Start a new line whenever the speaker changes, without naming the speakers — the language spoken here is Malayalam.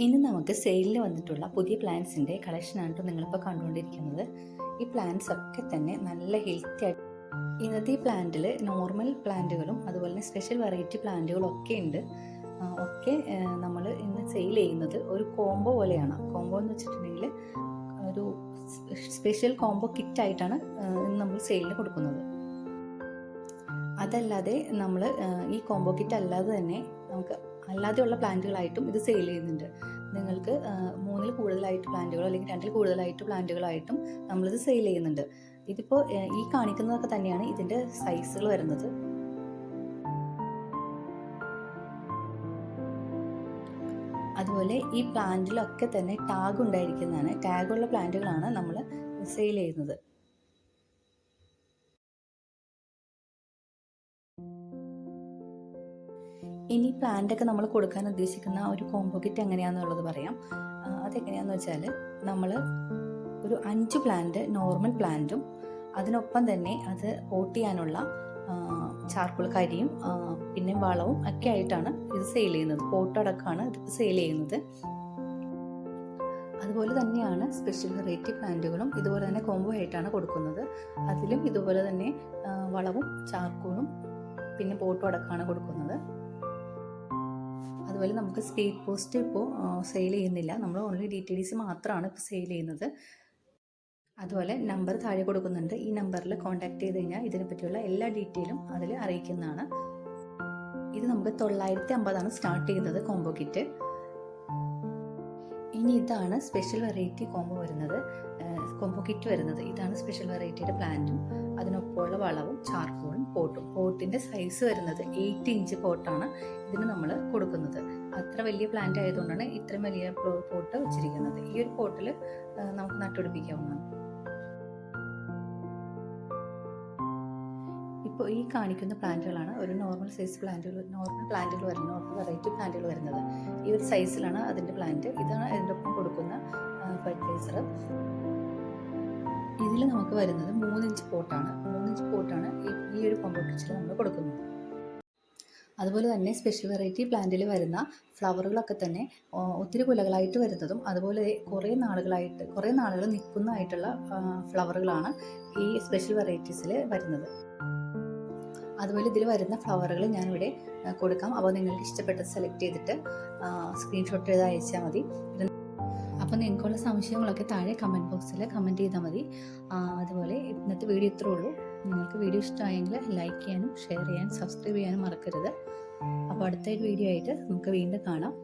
ഇനി നമുക്ക് സെയിലിൽ വന്നിട്ടുള്ള പുതിയ പ്ലാന്റ്സിന്റെ കളക്ഷനാണ് കേട്ടോ നിങ്ങളിപ്പോൾ കണ്ടുകൊണ്ടിരിക്കുന്നത്. ഈ പ്ലാന്റ്സ് ഒക്കെ തന്നെ നല്ല ഹെൽത്തി ആയിട്ട് ഇന്നത്തെ ഈ പ്ലാന്റിൽ നോർമൽ പ്ലാന്റുകളും അതുപോലെ തന്നെ സ്പെഷ്യൽ വെറൈറ്റി പ്ലാന്റുകളും ഒക്കെ ഉണ്ട്. ഒക്കെ നമ്മൾ ഇന്ന് സെയിൽ ചെയ്യുന്നത് ഒരു കോംബോ പോലെയാണ്. കോംബോ എന്ന് വെച്ചിട്ടുണ്ടെങ്കിൽ ഒരു സ്പെഷ്യൽ കോംബോ കിറ്റായിട്ടാണ് ഇന്ന് നമ്മൾ സെയിലിന് കൊടുക്കുന്നത്. അതല്ലാതെ നമ്മൾ ഈ കോംബോ കിറ്റ് അല്ലാതെ തന്നെ നമുക്ക് അല്ലാതെയുള്ള പ്ലാന്റുകളായിട്ടും ഇത് സെയിൽ ചെയ്യുന്നുണ്ട്. നിങ്ങൾക്ക് മൂന്നിൽ കൂടുതലായിട്ട് പ്ലാന്റുകളോ അല്ലെങ്കിൽ രണ്ടിൽ കൂടുതലായിട്ട് പ്ലാന്റുകളായിട്ടും നമ്മളിത് സെയിൽ ചെയ്യുന്നുണ്ട്. ഇതിപ്പോൾ ഈ കാണിക്കുന്നതൊക്കെ തന്നെയാണ് ഇതിന്റെ സൈസുകൾ വരുന്നത്. അതുപോലെ ഈ പ്ലാന്റിലൊക്കെ തന്നെ ടാഗ് ഉണ്ടായിരിക്കുന്നതാണ്. ടാഗുള്ള പ്ലാന്റുകളാണ് നമ്മൾ സെയിൽ ചെയ്യുന്നത്. ഇനി പ്ലാന്റ് ഒക്കെ നമ്മൾ കൊടുക്കാൻ ഉദ്ദേശിക്കുന്ന ഒരു കോംബോ കിറ്റ് എങ്ങനെയാണെന്നുള്ളത് പറയാം അതെങ്ങനെയാണെന്ന് വെച്ചാൽ നമ്മൾ ഒരു അഞ്ച് പ്ലാന്റ് നോർമൽ പ്ലാന്റും അതിനൊപ്പം തന്നെ അത് പോട്ട് ചെയ്യാനുള്ള ചാർക്കുൾ കരിയും പിന്നെ വളവും ഒക്കെ ആയിട്ടാണ് ഇത് സെയിൽ ചെയ്യുന്നത്. പോട്ടടക്കമാണ് ഇത് സെയിൽ ചെയ്യുന്നത്. അതുപോലെ തന്നെയാണ് സ്പെഷ്യൽ വെറൈറ്റി പ്ലാന്റുകളും ഇതുപോലെ തന്നെ കോംബോ ആയിട്ടാണ് കൊടുക്കുന്നത്. അതിലും ഇതുപോലെ തന്നെ വളവും ചാർക്കോളും പിന്നെ പോട്ടും അടക്കമാണ് കൊടുക്കുന്നത്. അതുപോലെ നമുക്ക് സ്പീഡ് പോസ്റ്റ് ഇപ്പോൾ സെയിൽ ചെയ്യുന്നില്ല. നമ്മൾ only D T D C മാത്രമാണ് ഇപ്പോൾ സെയിൽ ചെയ്യുന്നത്. അതുപോലെ നമ്പർ താഴെ കൊടുക്കുന്നുണ്ട്. ഈ നമ്പറിൽ കോൺടാക്ട് ചെയ്ത് കഴിഞ്ഞാൽ ഇതിനെ പറ്റിയുള്ള എല്ലാ ഡീറ്റെയിലും അതിൽ അറിയിക്കുന്നതാണ്. ഇത് നമുക്ക് തൊള്ളായിരത്തി അമ്പതാണ് സ്റ്റാർട്ട് ചെയ്യുന്നത് കോംബോ കിറ്റ് ഇനി ഇതാണ് സ്പെഷ്യൽ വെറൈറ്റി കോംബോ വരുന്നത്. കോംബോ കിറ്റ് വരുന്നത്. ഇതാണ് സ്പെഷ്യൽ വെറൈറ്റിയുടെ പ്ലാന്റും അതിനൊപ്പമുള്ള വളവും ചാർക്കോളും പോട്ടും പോട്ടിന്റെ സൈസ് വരുന്നത് എയ്റ്റ് ഇഞ്ച് പോട്ടാണ് ഇതിന് നമ്മൾ കൊടുക്കുന്നത്. അത്ര വലിയ പ്ലാന്റ് ആയതുകൊണ്ടാണ് ഇത്രയും വലിയ പോട്ട് വെച്ചിരിക്കുന്നത്. ഈ ഒരു പോട്ടിൽ നമുക്ക് നട്ടുപിടിപ്പിക്കാവുന്നതാണ്. ഇപ്പോൾ ഈ കാണിക്കുന്ന പ്ലാന്റുകളാണ് ഒരു നോർമൽ സൈസ് പ്ലാന്റുകൾ നോർമൽ പ്ലാന്റുകൾ വരുന്ന നോർമൽ വെറൈറ്റി പ്ലാന്റുകൾ വരുന്നത്. ഈ ഒരു സൈസിലാണ് അതിന്റെ പ്ലാന്റ്. ഇതാണ് അതിന്റെ ഒപ്പം കൊടുക്കുന്ന ഫെർട്ടിലൈസർ ഇതിൽ നമുക്ക് വരുന്നത് മൂന്നിഞ്ച് പോട്ടാണ്. മൂന്നിഞ്ച് പോട്ടാണ് ഈ ഒരു കോമ്പോട്ടിച്ചിൽ നമ്മൾ കൊടുക്കുന്നത്. അതുപോലെ തന്നെ സ്പെഷ്യൽ വെറൈറ്റി പ്ലാന്റിൽ വരുന്ന ഫ്ലവറുകളൊക്കെ തന്നെ ഒത്തിരി കുലകളായിട്ട് വരുന്നതും അതുപോലെ കുറേ നാളുകളായിട്ട് കുറേ നാളുകൾ നിൽക്കുന്നതായിട്ടുള്ള ഫ്ലവറുകളാണ് ഈ സ്പെഷ്യൽ വെറൈറ്റീസിൽ വരുന്നത്. അതുപോലെ ഇതിൽ വരുന്ന ഫ്ലവറുകൾ ഞാനിവിടെ കൊടുക്കാം. അപ്പോൾ നിങ്ങൾക്ക് ഇഷ്ടപ്പെട്ടത് സെലക്ട് ചെയ്തിട്ട് സ്ക്രീൻഷോട്ട് ചെയ്ത് അയച്ചാൽ മതി. അപ്പോൾ നിങ്ങൾക്കുള്ള സംശയങ്ങളൊക്കെ താഴെ കമന്റ് ബോക്സിൽ കമന്റ് ചെയ്താൽ മതി. അതുപോലെ ഇന്നത്തെ വീഡിയോ ഇത്രേ ഉള്ളൂ. നിങ്ങൾക്ക് വീഡിയോ ഇഷ്ടമായെങ്കിൽ ലൈക്ക് ചെയ്യാനും ഷെയർ ചെയ്യാനും സബ്സ്ക്രൈബ് ചെയ്യാനും മറക്കരുത്. അപ്പോൾ അടുത്ത വീഡിയോ ആയിട്ട് നമുക്ക് വീണ്ടും കാണാം.